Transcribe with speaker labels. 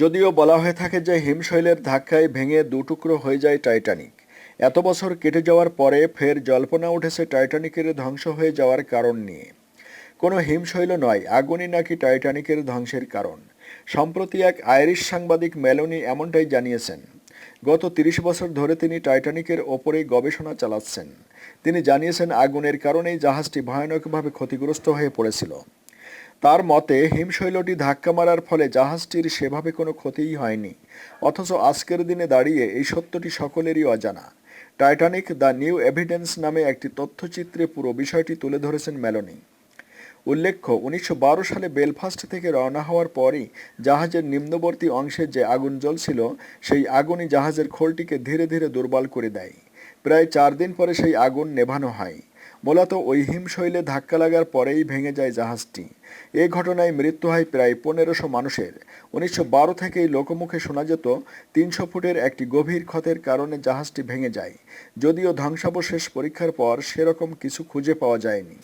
Speaker 1: যদিও বলা হয়ে থাকে যে হিমশৈলের ধাক্কায় ভেঙে দুটুকরো হয়ে যায় টাইটানিক। এত বছর কেটে যাওয়ার পরে ফের জল্পনা উঠেছে টাইটানিকের ধ্বংস হয়ে যাওয়ার কারণ নিয়ে। কোনো হিমশৈল নয়, আগুনই নাকি টাইটানিকের ধ্বংসের কারণ। সম্প্রতি এক আইরিশ সাংবাদিক মেলোনি এমনটাই জানিয়েছেন। গত তিরিশ বছর ধরে তিনি টাইটানিকের ওপরেই গবেষণা চালাচ্ছেন। তিনি জানিয়েছেন, আগুনের কারণেই জাহাজটি ভয়ানকভাবে ক্ষতিগ্রস্ত হয়ে পড়েছিল। তার মতে, হিমশৈলটি ধাক্কা মারার ফলে জাহাজটির সেভাবে কোনো ক্ষতিই হয়নি। অথচ আজকের দিনে দাঁড়িয়ে এই সত্যটি সকলেরই অজানা। টাইটানিক দ্য নিউ এভিডেন্স নামে একটি তথ্যচিত্রে পুরো বিষয়টি তুলে ধরেছেন মেলোনি। উল্লেখ্য, উনিশশো বারো সালে বেলফাস্ট থেকে রওনা হওয়ার পরই জাহাজের নিম্নবর্তী অংশে যে আগুন জ্বলছিল, সেই আগুনই জাহাজের খোলটিকে ধীরে ধীরে দুর্বল করে দেয়। প্রায় চার দিন পরে সেই আগুন নেভানো হয়। মূলত ওই হিমশৈলে ধাক্কা লাগার পরেই ভেঙে যায় জাহাজটি। এ ঘটনায় মৃত্যু হয় প্রায় পনেরোশো মানুষের। উনিশশো বারো থেকেই লোকমুখে শোনা যেত, তিনশো ফুটের একটি গভীর ক্ষতের কারণে জাহাজটি ভেঙে যায়। যদিও ধ্বংসাবশেষ পরীক্ষার পর সেরকম কিছু খুঁজে পাওয়া যায়নি।